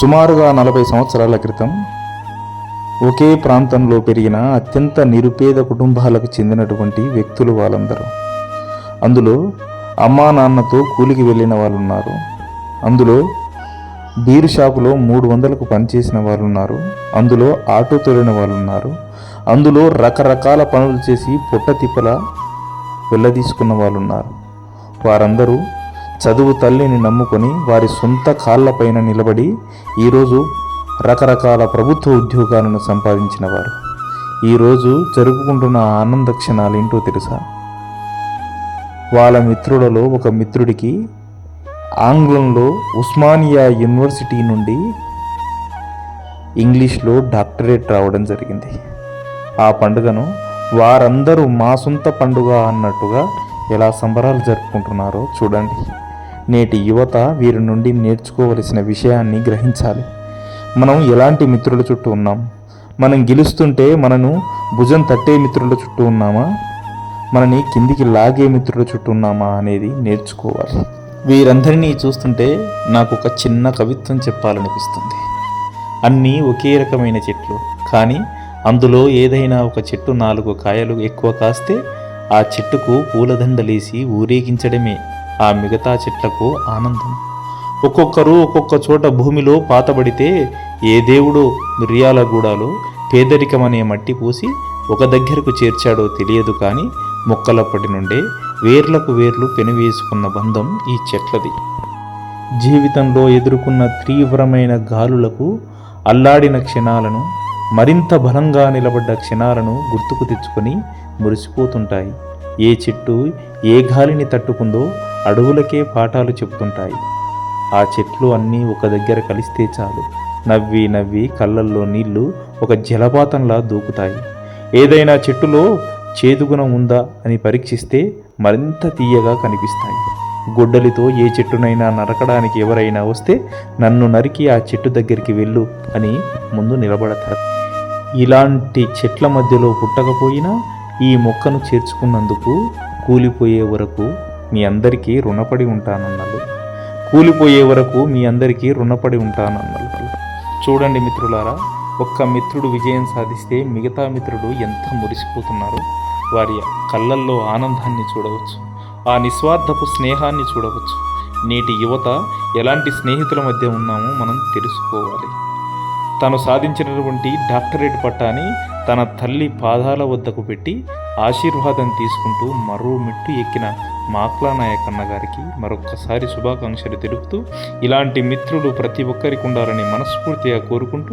సుమారుగా నలభై సంవత్సరాల క్రితం ఒకే ప్రాంతంలో పెరిగిన అత్యంత నిరుపేద కుటుంబాలకు చెందినటువంటి వ్యక్తులు వాళ్ళందరూ. అందులో అమ్మా నాన్నతో కూలికి వెళ్ళిన వాళ్ళు ఉన్నారు అందులో బీరు షాపులో మూడు వందలకు పనిచేసిన వాళ్ళు ఉన్నారు అందులో ఆటో తోలిన వాళ్ళు ఉన్నారు అందులో రకరకాల పనులు చేసి పొట్ట తిప్పల వెళ్ళదీసుకున్న వాళ్ళు ఉన్నారు వారందరూ చదువు తల్లిని నమ్ముకొని వారి సొంత కాళ్ళపైన నిలబడి ఈరోజు రకరకాల ప్రభుత్వ ఉద్యోగాలను సంపాదించిన వారు. ఈరోజు జరుపుకుంటున్న ఆనంద క్షణాలు ఏంటో తెలుసా? వాళ్ళ మిత్రులలో ఒక మిత్రుడికి ఆంగ్లంలో ఉస్మానియా యూనివర్సిటీ నుండి ఇంగ్లీష్లో డాక్టరేట్ రావడం జరిగింది. ఆ పండుగను వారందరూ మా సొంత పండుగ అన్నట్టుగా ఎలా సంబరాలు జరుపుకుంటున్నారో చూడండి. నేటి యువత వీరి నుండి నేర్చుకోవలసిన విషయాన్ని గ్రహించాలి. మనం ఎలాంటి మిత్రుల చుట్టూ ఉన్నాం? మనం గెలుస్తుంటే మనను భుజం తట్టే మిత్రుల చుట్టూ ఉన్నామా? మనని కిందికి లాగే మిత్రుల చుట్టూ ఉన్నామా అనేది నేర్చుకోవాలి. వీరందరినీ చూస్తుంటే నాకు ఒక చిన్న కవిత్వం చెప్పాలనిపిస్తుంది. అన్నీ ఒకే రకమైన చెట్లు కానీ అందులో ఏదైనా ఒక చెట్టు నాలుగు కాయలు ఎక్కువ కాస్తే ఆ చెట్టుకు పూలదండలేసి ఊరేగించడమే. ఆ మిగతా చెట్లకు ఆనందం. ఒక్కొక్కరు ఒక్కొక్క చోట భూమిలో పాతబడితే ఏ దేవుడో మిర్యాలగూడలో పేదరికం అనే మట్టి పూసి ఒక దగ్గరకు చేర్చాడో తెలియదు కానీ మొక్కలప్పటి నుండే వేర్లకు వేర్లు పెనవేసుకున్న బంధం ఈ చెట్లది. జీవితంలో ఎదుర్కొన్న తీవ్రమైన గాలులకు అల్లాడిన క్షణాలను మరింత బలంగా నిలబడ్డ క్షణాలను గుర్తుకు తెచ్చుకొని మురిసిపోతుంటాయి. ఏ చెట్టు ఏ గాలిని తట్టుకుందో అడవులకే పాఠాలు చెప్తుంటాయి ఆ చెట్లు అన్నీ ఒక దగ్గర కలిస్తే చాలు. నవ్వి నవ్వి కళ్ళల్లో నీళ్ళు ఒక జలపాతంలా దూకుతాయి. ఏదైనా చెట్టులో చేదుగుణం ఉందా అని పరీక్షిస్తే మరింత తీయగా కనిపిస్తాయి. గొడ్డలితో ఏ చెట్టునైనా నరకడానికి ఎవరైనా వస్తే నన్ను నరికి ఆ చెట్టు దగ్గరికి వెళ్ళు అని ముందు నిలబడతారు. ఇలాంటి చెట్ల మధ్యలో పుట్టకపోయినా ఈ మొక్కను చేర్చుకున్నందుకు కూలిపోయే వరకు మీ అందరికీ రుణపడి ఉంటానన్నలు కూలిపోయే వరకు మీ అందరికీ రుణపడి ఉంటానన్నలు చూడండి మిత్రులారా ఒక్క మిత్రుడు విజయం సాధిస్తే మిగతా మిత్రుడు ఎంత మురిసిపోతున్నారో. వారి కళ్ళల్లో ఆనందాన్ని చూడవచ్చు. ఆ నిస్వార్థపు స్నేహాన్ని చూడవచ్చు. నేటి యువత ఎలాంటి స్నేహితుల మధ్య ఉన్నామో మనం తెలుసుకోవాలి. తను సాధించినటువంటి డాక్టరేట్ పట్టాని తన తల్లి పాదాల వద్దకు పెట్టి ఆశీర్వాదం తీసుకుంటూ మరో మెట్టు ఎక్కిన మాక్లా నాయకన్న గారికి మరొక్కసారి శుభాకాంక్షలు తెలుపుతూ ఇలాంటి మిత్రులు ప్రతి ఒక్కరికి ఉండాలని మనస్ఫూర్తిగా కోరుకుంటూ